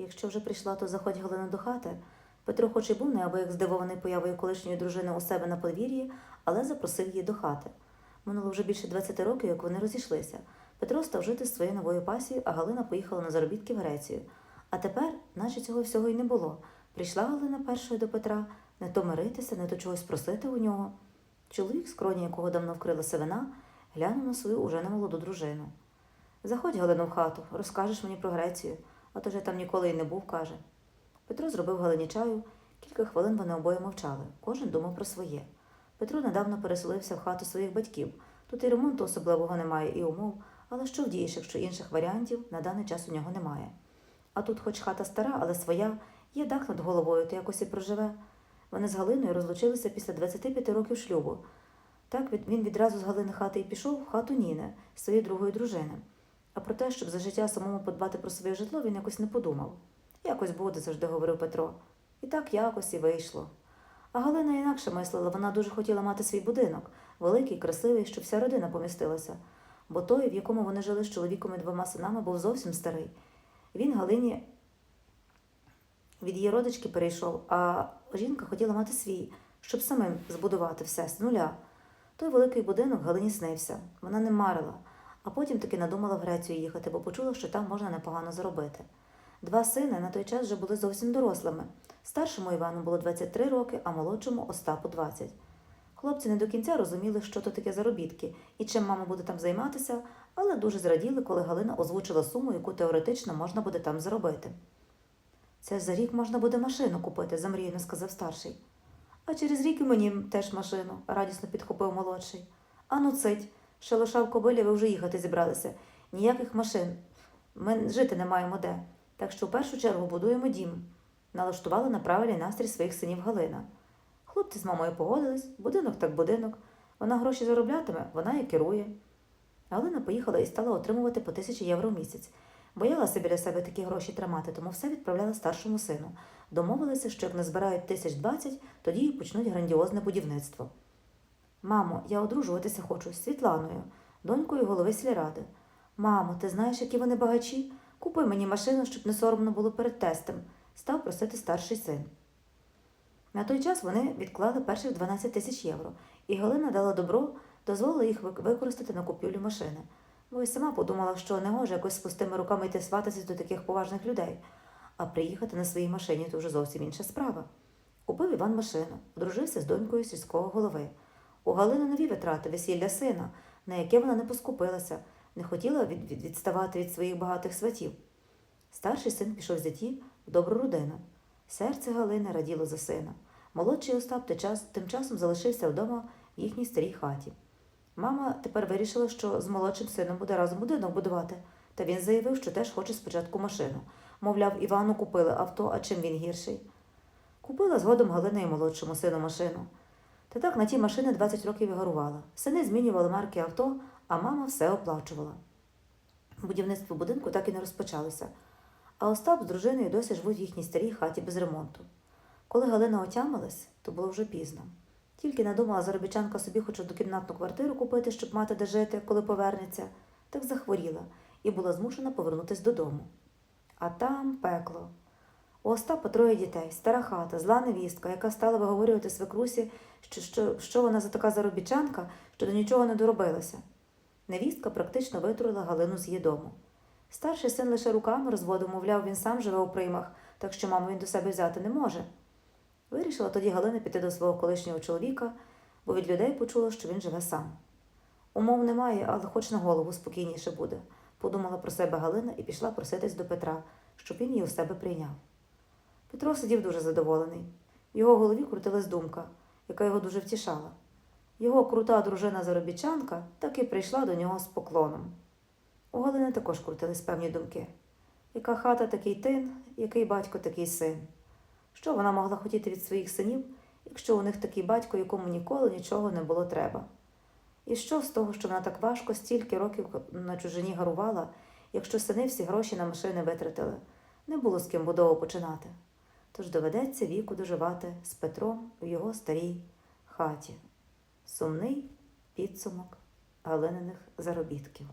Якщо вже прийшла, то заходь Галина до хати. Петро, хоч і був неабияк здивований появою колишньої дружини у себе на подвір'ї, але запросив її до хати. Минуло вже більше 20 років, як вони розійшлися. Петро став жити з своєю новою пасією, а Галина поїхала на заробітки в Грецію. А тепер, наче цього всього й не було. Прийшла Галина першою до Петра, не то миритися, не то чогось просити у нього. Чоловік, скроні якого давно вкрилася вина, глянув на свою уже немолоду дружину. Заходь, Галину, в хату, розкажеш мені про Грецію, а то я там ніколи й не був, каже. Петро зробив Галині чаю. Кілька хвилин вони обоє мовчали. Кожен думав про своє. Петро недавно переселився в хату своїх батьків. Тут і ремонту особливого немає, і умов, але що вдієш, якщо інших варіантів на даний час у нього немає. А тут, хоч хата стара, але своя, є дах над головою, то якось і проживе. Вони з Галиною розлучилися після 25 років шлюбу. Так він відразу з Галини хати і пішов в хату Ніни, своєї другої дружини. А про те, щоб за життя самому подбати про своє житло, він якось не подумав. Якось буде, завжди говорив Петро. І так якось і вийшло. А Галина інакше мислила, вона дуже хотіла мати свій будинок, великий, красивий, щоб вся родина помістилася. Бо той, в якому вони жили з чоловіком і двома синами, був зовсім старий. Він Галині від її родички перейшов, а жінка хотіла мати свій, щоб самим збудувати все з нуля. Той великий будинок Галині снився. Вона не марила, а потім таки надумала в Грецію їхати, бо почула, що там можна непогано заробити. Два сини на той час вже були зовсім дорослими. Старшому Івану було 23 роки, а молодшому Остапу 20. Хлопці не до кінця розуміли, що то таке заробітки і чим мама буде там займатися, але дуже зраділи, коли Галина озвучила суму, яку теоретично можна буде там заробити. Це за рік можна буде машину купити, замріяно сказав старший. А через рік і мені теж машину, радісно підхопив молодший. Ану цить, шалоша в кобилі, ви вже їхати зібралися. Ніяких машин. Ми жити не маємо де. Так що в першу чергу будуємо дім. Налаштувала на правильний настрій своїх синів Галина. Хлопці з мамою погодились, будинок так будинок. Вона гроші зароблятиме, вона і керує. Галина поїхала і стала отримувати по тисячі євро в місяць. Боялася біля себе такі гроші тримати, тому все відправляла старшому сину. Домовилися, що як назбирають тисяч двадцять, тоді і почнуть грандіозне будівництво. Мамо, я одружуватися хочу з Світланою, донькою голови сільради. Мамо, ти знаєш, які вони багачі? Купи мені машину, щоб не соромно було перед тестем, став просити старший син. На той час вони відклали перших 12 тисяч євро, і Галина дала добро, дозволила їх використати на купівлю машини. Бо й сама подумала, що не може якось з пустими руками йти свататись до таких поважних людей, а приїхати на своїй машині то вже зовсім інша справа. Купив Іван машину, одружився з донькою сільського голови. У Галини нові витрати, весілля сина, на яке вона не поскупилася, не хотіла від, від- відставати від своїх багатих сватів. Старший син пішов з дітей в добру родину. Серце Галини раділо за сина. Молодший Остап тим часом залишився вдома в їхній старій хаті. Мама тепер вирішила, що з молодшим сином буде разом будинок будувати, та він заявив, що теж хоче спочатку машину. Мовляв, Івану купили авто, а чим він гірший. Купила згодом Галина і молодшому сину машину. Та так на ті машини 20 років і гарувала. Сини змінювали марки авто, а мама все оплачувала. Будівництво будинку так і не розпочалося, а Остап з дружиною досі живуть в їхній старій хаті без ремонту. Коли Галина отямилась, то було вже пізно. Тільки надумала заробітчанка собі хоч однокімнатну квартиру купити, щоб мати де жити, коли повернеться, так захворіла і була змушена повернутися додому. А там пекло. У Остапа троє дітей, стара хата, зла невістка, яка стала виговорювати свекрусі, що, що, що вона за така заробітчанка, що до нічого не доробилася. Невістка практично витруїла Галину з її дому. Старший син лише руками розводив, мовляв, він сам живе у приймах, так що маму він до себе взяти не може. Вирішила тоді Галина піти до свого колишнього чоловіка, бо від людей почула, що він живе сам. Умов немає, але хоч на голову спокійніше буде, подумала про себе Галина і пішла проситись до Петра, щоб він її у себе прийняв. Петро сидів дуже задоволений. В його голові крутилась думка, яка його дуже втішала. Його крута дружина заробітчанка таки прийшла до нього з поклоном. У Галини також крутились певні думки. Яка хата, такий тин, який батько, такий син. Що вона могла хотіти від своїх синів, якщо у них такий батько, якому ніколи нічого не було треба? І що з того, що вона так важко стільки років на чужині гарувала, якщо сини всі гроші на машини витратили, не було з ким будову починати. Тож доведеться віку доживати з Петром у його старій хаті. Сумний підсумок Галининих заробітків.